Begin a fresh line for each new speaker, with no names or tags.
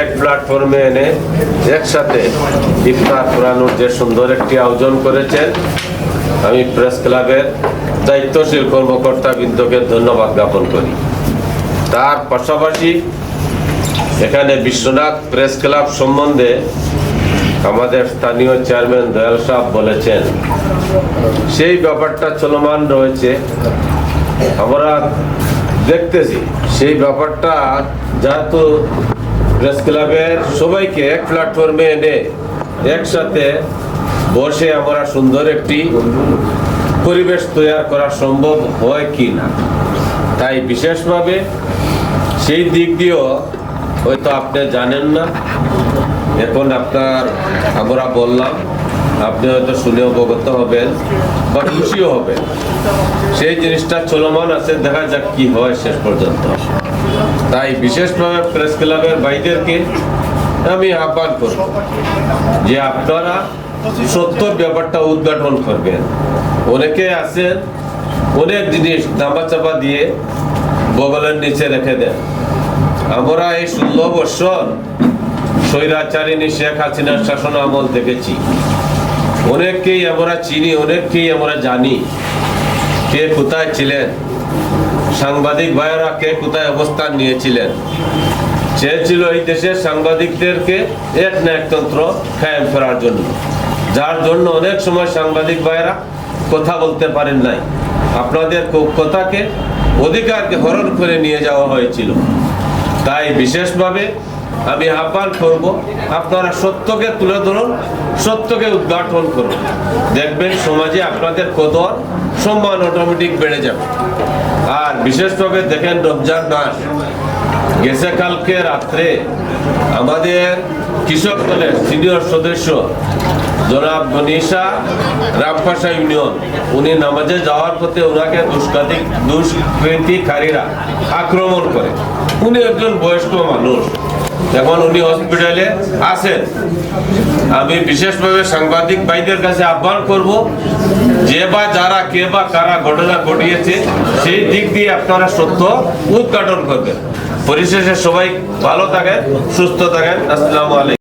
এক প্ল্যাটফর্মে এনে একসাথে ইফতার করানোর যে সুন্দর একটি আয়োজন করেছেন, আমি প্রেস ক্লাবের দায়িত্বশীল কর্মকর্তা বৃন্দকে ধন্যবাদ জ্ঞাপন করি। তার পাশাপাশি এখানে বিশ্বনাথ প্রেস ক্লাব সম্বন্ধে আমাদের স্থানীয় চেয়ারম্যান দয়াল সাহ বলেছেন, সেই ব্যাপারটা চলমান রয়েছে। আমরা দেখতেছি, সেই ব্যাপারটা যেহেতু প্রেস ক্লাবের সবাইকে এক প্ল্যাটফর্মে এনে একসাথে বসে আমরা সুন্দর একটি পরিবেশ তৈরি করা সম্ভব হয় কি না তাই বিশেষভাবে সেই দিক দিয়েও হয়তো আপনি জানেন না। এখন আপনার, আমরা বললাম, আপনি হয়তো শুনে অবগত হবেন বা খুশিও হবেন। সেই জিনিসটা চলমান আছে, দেখা যাক কি হয় শেষ পর্যন্ত। তাই বিশেষভাবে প্রেস ক্লাবের ভাইদেরকে আমি আহ্বান করব যে আপনারা সত্য ব্যাপারটা উদ্ঘাটন করবেন। অনেকে আছেন, অনেক জিনিস দামা চাপা দিয়ে বগলের নিচে রেখে দেন। আমরা এই ষোলো বছর স্বৈরাচারিণী শেখ হাসিনার শাসন আমল দেখেছি। অনেককেই আমরা চিনি, অনেককেই আমরা জানি কে কোথায় ছিলেন। সাংবাদিক ভাইয়েরা কে কোথায় অবস্থান নিয়েছিলেন? চেয়েছিল এই দেশের সাংবাদিকদেরকে এক না একতন্ত্র কায়েম করার জন্য। যার জন্য অনেক সময় সাংবাদিক ভাইয়েরা কথা বলতে পারেন নাই। আপনাদের কথাকে, অধিকারকে হরণ করে নিয়ে যাওয়া হয়েছিল। তাই বিশেষভাবে আমি আহ্বান করব, আপনারা সত্যকে তুলে ধরুন, সত্যকে উদ্ঘাটন করুন। দেখবেন সমাজে আপনাদের কদর, সম্মান অটোমেটিক বেড়ে যাবে। আর বিশেষভাবে দেখেন রমজান মাস, গেছে কালকে রাত্রে আমাদের কৃষক দলের সিনিয়র সদস্য জনাব মনীষা রামপাশা ইউনিয়ন, উনি নামাজে যাওয়ার পথে ওনাকে দুষ্কৃতি দুষ্কৃতিকারীরা আক্রমণ করে। উনি একজন বয়স্ক মানুষ। এখন উনি হসপিটালে আছেন। আমি বিশেষভাবে সাংবাদিক ভাইদের কাছে আহ্বান করব, যে বা যারা, কে বা কারা ঘটনা ঘটিয়েছে, সেই দিক দিয়ে আপনারা সত্য উদ্ঘাটন করবেন। পরিশেষে সবাই ভালো থাকেন, সুস্থ থাকেন। আসসালামু আলাইকুম।